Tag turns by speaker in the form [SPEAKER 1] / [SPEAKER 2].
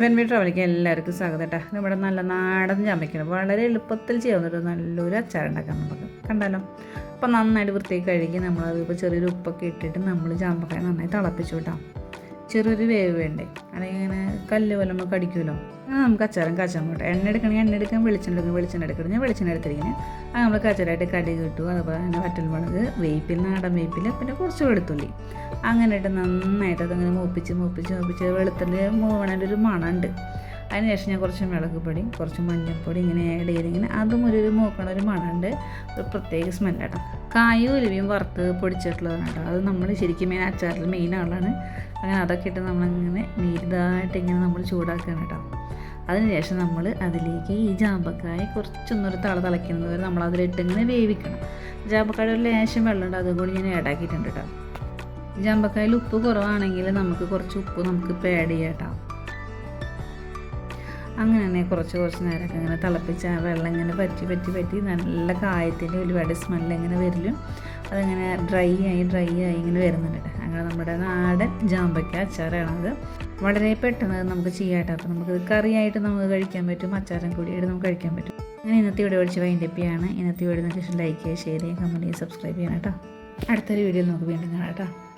[SPEAKER 1] Seven me ട്രാവലിക്ക് എല്ലാവർക്കും സ്വാഗതം കേട്ടോ നമ്മുടെ നല്ല നാടൻ ചമയ്ക്കണം വളരെ എളുപ്പത്തിൽ ചെയ്യാവുന്നൊരു നല്ലൊരു അച്ചാറുണ്ടാക്കാം നമുക്ക്. കണ്ടാലോ? അപ്പോൾ നന്നായിട്ട് വൃത്തിയാക്കി കഴുകി നമ്മളത് ഇപ്പോൾ ചെറിയൊരു ഉപ്പൊക്കെ ഇട്ടിട്ട് നമ്മൾ ചാമ്പക്കായ നന്നായി തിളപ്പിച്ചു കേട്ടോ. ചെറിയൊരു വേവ് വേണ്ടേ? അല്ലെങ്കിൽ ഇങ്ങനെ കല്ല് നമുക്ക് കടിക്കുമല്ലോ? നമുക്ക് അച്ചാരം കാച്ചാൻ പോട്ടെ എണ്ണ എടുക്കണമെങ്കിൽ എണ്ണ എടുക്കാൻ വെളിച്ചെണ്ണ എടുക്കും. വെളിച്ചെണ്ണ എടുക്കണം ഞാൻ വെളിച്ചെണ്ണ എടുത്തിരിക്കുന്നത് അത് നമ്മൾ കച്ചറായിട്ട് കടി കിട്ടും. അതുപോലെ തന്നെ വറ്റൽമുളക് വേപ്പിൽ നാടൻ വേപ്പിൽ പിന്നെ കുറച്ച് വെളുത്തുള്ളി. അങ്ങനെ ഇട്ട് നന്നായിട്ട് അതങ്ങനെ മൂപ്പിച്ച് മൂപ്പിച്ച് മൂപ്പിച്ച് വെളുത്തുള്ളി മൂവണേന്റെ ഒരു മണമുണ്ട്. അതിനുശേഷം ഞാൻ കുറച്ച് മിളക് പൊടി കുറച്ച് മഞ്ഞൾപ്പൊടി ഇങ്ങനെ ആഡ് ചെയ്ത് ഇങ്ങനെ അതും ഒരു മൂക്കണ ഒരു മണമുണ്ട്. ഒരു പ്രത്യേക സ്മെല്ലാട്ടോ കായും ഉലുവയും വറുത്ത് പൊടിച്ചിട്ടുള്ളതാണ് കേട്ടോ. അത് നമ്മൾ ശരിക്കും മെയിൻ അച്ചാറിൽ മെയിൻ ആളാണ്. അങ്ങനെ അതൊക്കെ ഇട്ട് നമ്മളിങ്ങനെ നീരിതായിട്ട് ഇങ്ങനെ നമ്മൾ ചൂടാക്കുകയാണ് കേട്ടോ. അതിനുശേഷം നമ്മൾ അതിലേക്ക് ഈ ജാമ്പക്കായ കുറച്ചൊന്നൊരു തള തിളയ്ക്കുന്നത് വരെ നമ്മൾ അതിലിട്ട് ഇങ്ങനെ വേവിക്കണം. ജാമ്പക്കായ ഒരു ലേശം വെള്ളമുണ്ട് അതും കൂടി ഞാൻ ആഡാക്കിയിട്ടുണ്ട് കേട്ടോ. ജാമ്പക്കായയിൽ ഉപ്പ് കുറവാണെങ്കിൽ നമുക്ക് കുറച്ച് ഉപ്പ് നമുക്ക് ഇപ്പോൾ ആഡ് ചെയ്യാം കേട്ടോ. അങ്ങനെ തന്നെ കുറച്ച് കുറച്ച് നേരമൊക്കെ ഇങ്ങനെ തിളപ്പിച്ച് ആ വെള്ളം ഇങ്ങനെ പറ്റി പറ്റി പറ്റി നല്ല കായത്തിന്റെ ഒരുപാട് സ്മെല്ല് ഇങ്ങനെ വരലും. അതിങ്ങനെ ഡ്രൈ ആയി ഡ്രൈ ആയി ഇങ്ങനെ വരുന്നുണ്ട്. അങ്ങനെ നമ്മുടെ നാടൻ ജാമ്പയ്ക്ക അച്ചാറാണത്. വളരെ പെട്ടെന്ന് നമുക്ക് ചെയ്യാട്ടോ. അപ്പോൾ നമുക്ക് കറിയായിട്ട് നമുക്ക് കഴിക്കാൻ പറ്റും അച്ചാറും കൂടിയായിട്ട് നമുക്ക് കഴിക്കാൻ പറ്റും. അങ്ങനെ ഇന്നത്തെ വീഡിയോ വിളിച്ച് വൈൻഡപ്പിയാണ് ഇന്നത്തെ വീഡിയോ നിങ്ങൾക്ക് ലൈക്ക് ചെയ്യുക ഷെയർ ചെയ്യുക കമന്റ് ചെയ്യുക സബ്സ്ക്രൈബ് ചെയ്യണം കേട്ടോ. അടുത്തൊരു വീഡിയോ നമുക്ക് വീണ്ടും കാണാം കേട്ടോ.